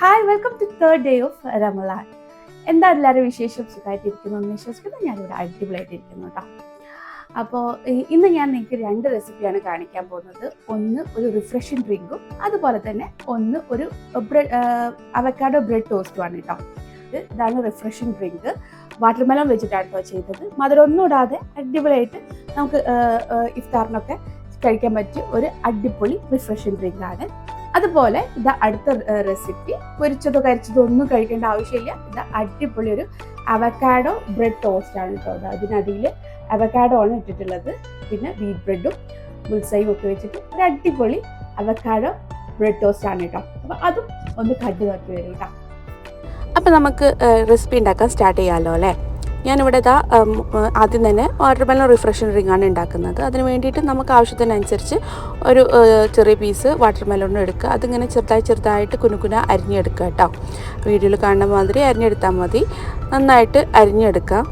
Hi welcome to third day of Ramadan എന്താ എല്ലാവരും വിശേഷം? സുഖമായിട്ടിരിക്കുന്നു എന്ന് വിശ്വസിക്കുന്നു ഞാനിവിടെ അടിപൊളിയായിട്ടിരിക്കുന്നു കേട്ടോ അപ്പോൾ ഇന്ന് ഞാൻ നിങ്ങൾക്ക് രണ്ട് റെസിപ്പിയാണ് കാണിക്കാൻ പോകുന്നത്. ഒന്ന് ഒരു റിഫ്രഷിംഗ് ഡ്രിങ്കും അതുപോലെ തന്നെ ഒന്ന് ഒരു ബ്രെഡ് അവക്കാഡോ ബ്രെഡ് ടോസ്റ്റുമാണ് കേട്ടോ ഇത് ഇതാണ് റിഫ്രഷിംഗ് ഡ്രിങ്ക് വാട്ടർമെലൺ വെച്ചിട്ടാണ് കേട്ടോ ചെയ്തത്. മധുരമൊന്നും ഇടാതെ അടിപൊളിയായിട്ട് നമുക്ക് ഇഫ്താറിനൊക്കെ കഴിക്കാൻ പറ്റിയ ഒരു അടിപൊളി റിഫ്രഷിംഗ് ഡ്രിങ്കാണ് അതുപോലെ ഇത് അടുത്ത റെസിപ്പി പൊരിച്ചതോ കരിച്ചതോ ഒന്നും കഴിക്കേണ്ട ആവശ്യമില്ല. ഇത് അടിപൊളി ഒരു അവക്കാഡോ ബ്രെഡ് ടോസ്റ്റ് ആണ് കേട്ടോ അത് അതിനടിയിൽ അവക്കാഡോ ആണ് ഇട്ടിട്ടുള്ളത്. പിന്നെ വീറ്റ് ബ്രെഡും മുൾസയും ഒക്കെ വെച്ചിട്ട് ഒരു അടിപൊളി അവക്കാഡോ ബ്രെഡ് ടോസ്റ്റ് ആണ് കേട്ടോ അപ്പോൾ അതും ഒന്ന് കണ്ടു നോക്കി വരും കേട്ടോ അപ്പം നമുക്ക് റെസിപ്പി ഉണ്ടാക്കാൻ സ്റ്റാർട്ട് ചെയ്യാമല്ലോ അല്ലേ? ഞാനിവിടെ ഇതാ ആദ്യം തന്നെ വാട്ടർമെലൺ റിഫ്രഷിംഗ് ഡ്രിങ്ക് ആണ് ഉണ്ടാക്കുന്നത്. അതിന് വേണ്ടിയിട്ട് നമുക്ക് ആവശ്യത്തിനനുസരിച്ച് ഒരു ചെറിയ പീസ് വാട്ടർമെലൺ എടുക്കുക. അതിങ്ങനെ ചെറുതായി ചെറുതായിട്ട് കുനുകുന അരിഞ്ഞെടുക്കുക കേട്ടോ. വീഡിയോയിൽ കാണുന്ന മാതിരി അരിഞ്ഞെടുത്താൽ മതി. നന്നായിട്ട് അരിഞ്ഞെടുക്കുക.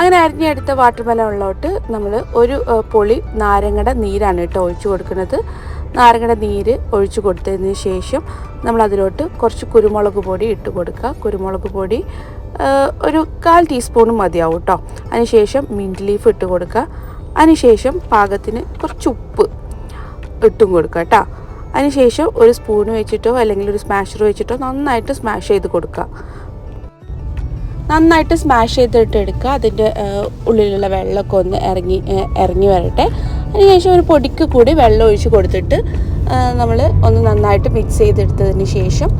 അങ്ങനെ അരിഞ്ഞെടുത്ത വാട്ടർമെലണിലോട്ട് നമ്മൾ ഒരു പൊളി നാരങ്ങയുടെ നീരാണ് കേട്ടോ ഒഴിച്ചു കൊടുക്കുന്നത്. നാരങ്ങയുടെ നീര് ഒഴിച്ചു കൊടുത്തതിന് ശേഷം നമ്മൾ അതിലോട്ട് കുറച്ച് കുരുമുളക് പൊടി ഇട്ട് കൊടുക്കുക. കുരുമുളക് പൊടി ഒരു കാൽ ടീസ്പൂണും മതിയാവും കേട്ടോ അതിനുശേഷം മിന്റ് ലീഫ് ഇട്ട് കൊടുക്കുക. അതിനുശേഷം പാകത്തിന് കുറച്ച് ഉപ്പ് ഇട്ടും കൊടുക്കുക കേട്ടോ അതിനുശേഷം ഒരു സ്പൂൺ വെച്ചിട്ടോ അല്ലെങ്കിൽ ഒരു സ്മാഷർ വെച്ചിട്ടോ നന്നായിട്ട് സ്മാഷ് ചെയ്ത് കൊടുക്കുക. നന്നായിട്ട് സ്മാഷ് ചെയ്തിട്ട് എടുക്കുക. അതിന്റെ ഉള്ളിലുള്ള വെള്ളമൊക്കെ ഒന്ന് ഇറങ്ങി ഇറങ്ങി വരട്ടെ. അതിനുശേഷം ഒരു പൊടിക്ക് കൂടി വെള്ളം ഒഴിച്ച് കൊടുത്തിട്ട് നമ്മൾ ഒന്ന് നന്നായിട്ട് മിക്സ് ചെയ്തെടുത്തതിന് ശേഷം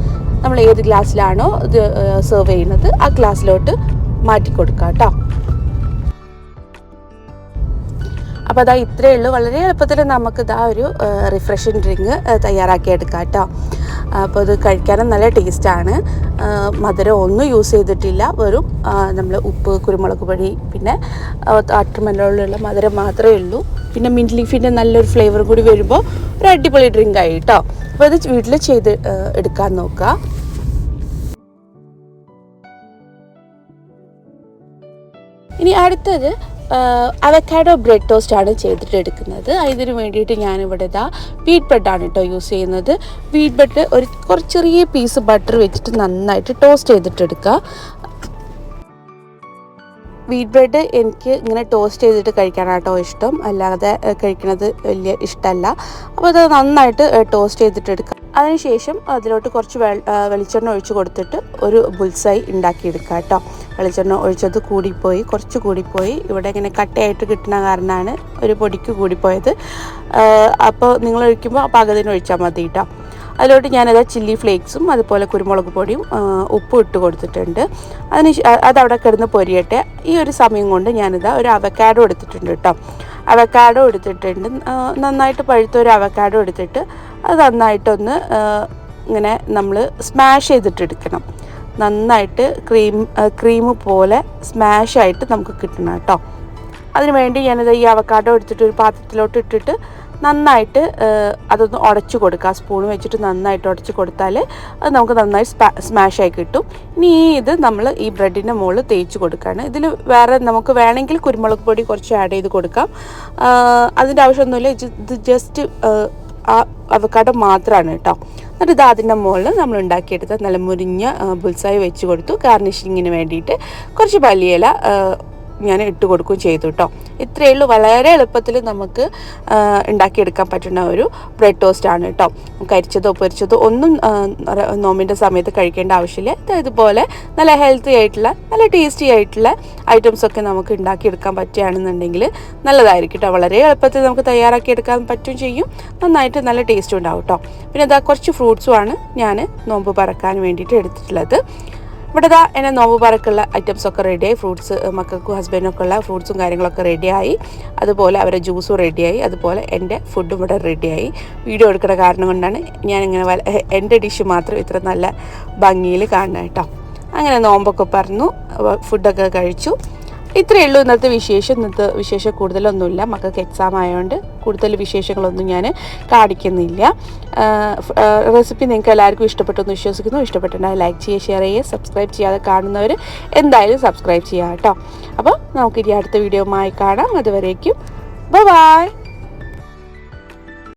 നമ്മൾ ഏത് ഗ്ലാസ്സിലാണോ ഇത് സെർവ് ചെയ്യുന്നത് ആ ഗ്ലാസ്സിലോട്ട് മാറ്റി കൊടുക്കുക കേട്ടോ. അപ്പോൾ അതാ ഇത്രയേ ഉള്ളൂ. വളരെ എളുപ്പത്തിൽ നമുക്ക് ഇതാ ഒരു റിഫ്രഷിങ് ഡ്രിങ്ക് തയ്യാറാക്കി എടുക്കാം കേട്ടോ. അപ്പോൾ ഇത് കഴിക്കാനും നല്ല ടേസ്റ്റാണ് മധുരം ഒന്നും യൂസ് ചെയ്തിട്ടില്ല. വെറും നമ്മൾ ഉപ്പ് കുരുമുളക് പൊടി പിന്നെ ആട്ടുമല്ലുള്ള മധുരം മാത്രമേ ഉള്ളൂ. പിന്നെ മിന്റ് ലീഫിന്റെ നല്ലൊരു ഫ്ലേവർ കൂടി വരുമ്പോൾ ഒരു അടിപൊളി ഡ്രിങ്ക് ആയി കേട്ടോ അപ്പോൾ ഇത് വീട്ടിൽ ചെയ്ത് എടുക്കാൻ നോക്കുക ഇനി അടുത്തത് അവക്കാഡോ ബ്രെഡ് ടോസ്റ്റ് ആണ് ചെയ്തിട്ട് എടുക്കുന്നത്. ഇതിന് വേണ്ടിയിട്ട് ഞാനിവിടെ ഇതാ വീറ്റ് ബ്രെഡാണ് കേട്ടോ യൂസ് ചെയ്യുന്നത്. വീറ്റ് ബ്രെഡ് ഒരു കുറച്ച് ചെറിയ പീസ് ബട്ടർ വെച്ചിട്ട് നന്നായിട്ട് ടോസ്റ്റ് ചെയ്തിട്ട് എടുക്കുക വീറ്റ് ബ്രെഡ് എനിക്ക് ഇങ്ങനെ ടോസ്റ്റ് ചെയ്തിട്ട് കഴിക്കാനാട്ടോ ഇഷ്ടം. അല്ലാതെ കഴിക്കുന്നത് വലിയ ഇഷ്ടമല്ല അപ്പോൾ അത് നന്നായിട്ട് ടോസ്റ്റ് ചെയ്തിട്ട് എടുക്കുക അതിനുശേഷം അതിലോട്ട് കുറച്ച് വെളിച്ചെണ്ണ ഒഴിച്ച് കൊടുത്തിട്ട് ഒരു ബുൾസായി ഉണ്ടാക്കിയെടുക്കുക കേട്ടോ. വെളിച്ചെണ്ണ ഒഴിച്ചത് കൂടിപ്പോയി കുറച്ച് കൂടിപ്പോയി. ഇവിടെ ഇങ്ങനെ കട്ടയായിട്ട് കിട്ടുന്ന കാരണമാണ് ഒരു പൊടിക്ക് കൂടിപ്പോയത്. അപ്പോൾ നിങ്ങൾ ഒഴിക്കുമ്പോൾ പകുതിന് ഒഴിച്ചാൽ മതി കേട്ടോ. അതിലോട്ട് ഞാനത് ചില്ലി ഫ്ലേക്സും അതുപോലെ കുരുമുളക് പൊടിയും ഉപ്പും ഇട്ട് കൊടുത്തിട്ടുണ്ട്. അതിന് അതവിടെ കിടന്ന് പൊരിയട്ടെ. ഈ ഒരു സമയം കൊണ്ട് ഞാനിത് ഒരു അവക്കാഡോ എടുത്തിട്ടുണ്ട് കേട്ടോ. അവക്കാഡോ എടുത്തിട്ടുണ്ട്. നന്നായിട്ട് പഴുത്ത ഒരു അവക്കാഡോ എടുത്തിട്ട് അത് നന്നായിട്ടൊന്ന് ഇങ്ങനെ നമ്മൾ സ്മാഷ് ചെയ്തിട്ടെടുക്കണം. നന്നായിട്ട് ക്രീം ക്രീം പോലെ സ്മാഷായിട്ട് നമുക്ക് കിട്ടണം കേട്ടോ. അതിനുവേണ്ടി ഞാനിത് ഈ അവക്കാഡോ എടുത്തിട്ട് ഒരു പാത്രത്തിലോട്ട് ഇട്ടിട്ട് നന്നായിട്ട് അതൊന്ന് ഉടച്ചു കൊടുക്കുക. സ്പൂൺ വെച്ചിട്ട് നന്നായിട്ട് ഉടച്ച് കൊടുത്താൽ അത് നമുക്ക് നന്നായി സ്മാഷ് ആയി കിട്ടും. ഇനി ഈ ഇത് നമ്മൾ ഈ ബ്രെഡിന്റെ മുകളിൽ തേച്ച് കൊടുക്കുകയാണ്. ഇതിൽ വേറെ നമുക്ക് വേണമെങ്കിൽ കുരുമുളക് പൊടി കുറച്ച് ആഡ് ചെയ്ത് കൊടുക്കാം. അതിന്റെ ആവശ്യമൊന്നുമില്ല. ഇത് ജസ്റ്റ് ആ മാത്രമാണ് കേട്ടോ എന്നിട്ട് ഇത് അതിന്റെ മുകളിൽ നമ്മൾ ഉണ്ടാക്കിയെടുത്ത നല്ല മുരിഞ്ഞ ബുൾസായി വെച്ച് കൊടുത്തു. ഗാർണിഷിങ്ങിന് വേണ്ടിയിട്ട്. കുറച്ച് വലിയല ഞാൻ ഇട്ട് കൊടുക്കുകയും ചെയ്തു കേട്ടോ ഇത്രയേ ഉള്ളൂ. വളരെ എളുപ്പത്തിൽ നമുക്ക് ഉണ്ടാക്കിയെടുക്കാൻ പറ്റുന്ന ഒരു ബ്രെഡ് ടോസ്റ്റ് ആണ് കേട്ടോ കരിച്ചതോ പൊരിച്ചതോ ഒന്നും നോമിന്റെ സമയത്ത് കഴിക്കേണ്ട ആവശ്യമില്ല. ഇത് ഇതുപോലെ നല്ല ഹെൽത്തി ആയിട്ടുള്ള നല്ല ടേസ്റ്റി ആയിട്ടുള്ള ഐറ്റംസ് ഒക്കെ നമുക്ക് ഉണ്ടാക്കിയെടുക്കാൻ പറ്റുകയാണെന്നുണ്ടെങ്കിൽ നല്ലതായിരിക്കും കേട്ടോ വളരെ എളുപ്പത്തിൽ നമുക്ക് തയ്യാറാക്കി എടുക്കാൻ പറ്റും ചെയ്യും. നന്നായിട്ട് നല്ല ടേസ്റ്റും ഉണ്ടാവും കേട്ടോ പിന്നെ ഇതാ കുറച്ച് ഫ്രൂട്ട്സും ആണ് ഞാൻ നോമ്പ് പറക്കാൻ വേണ്ടിയിട്ട് എടുത്തിട്ടുള്ളത്. ഇവിടെ ഇതാ എന്നെ നോമ്പ് പറക്കുള്ള ഐറ്റംസ് ഒക്കെ റെഡിയായി ഫ്രൂട്ട്സ് മക്കൾക്കും ഹസ്ബൻഡിനൊക്കെ ഉള്ള ഫ്രൂട്ട്സും കാര്യങ്ങളൊക്കെ റെഡിയായി അതുപോലെ അവരെ ജ്യൂസും റെഡിയായി അതുപോലെ എന്റെ ഫുഡും ഇവിടെ റെഡിയായി വീഡിയോ എടുക്കുന്ന കാരണം കൊണ്ടാണ് ഞാനിങ്ങനെ എന്റെ ഡിഷ് മാത്രം ഇത്ര നല്ല ഭംഗിയിൽ കാണുന്നത് കേട്ടോ അങ്ങനെ നോമ്പൊക്കെ പറഞ്ഞു ഫുഡൊക്കെ കഴിച്ചു. ഇത്രയേ ഉള്ളൂ ഇന്നത്തെ വിശേഷം. ഇന്നത്തെ വിശേഷം കൂടുതലൊന്നുമില്ല. മക്കൾക്ക് എക്സാം ആയതുകൊണ്ട് കൂടുതൽ വിശേഷങ്ങളൊന്നും ഞാൻ കാണിക്കുന്നില്ല. റെസിപ്പി നിങ്ങൾക്ക് എല്ലാവർക്കും ഇഷ്ടപ്പെട്ടെന്ന് വിശ്വസിക്കുന്നു. ഇഷ്ടപ്പെട്ടുണ്ടെങ്കിൽ ലൈക്ക് ചെയ്യുക ഷെയർ ചെയ്യുക സബ്സ്ക്രൈബ് ചെയ്യാതെ കാണുന്നവർ എന്തായാലും സബ്സ്ക്രൈബ് ചെയ്യുക കേട്ടോ അപ്പോൾ നമുക്കിനി അടുത്ത വീഡിയോമായി കാണാം. അതുവരേക്കും ബൈ ബൈ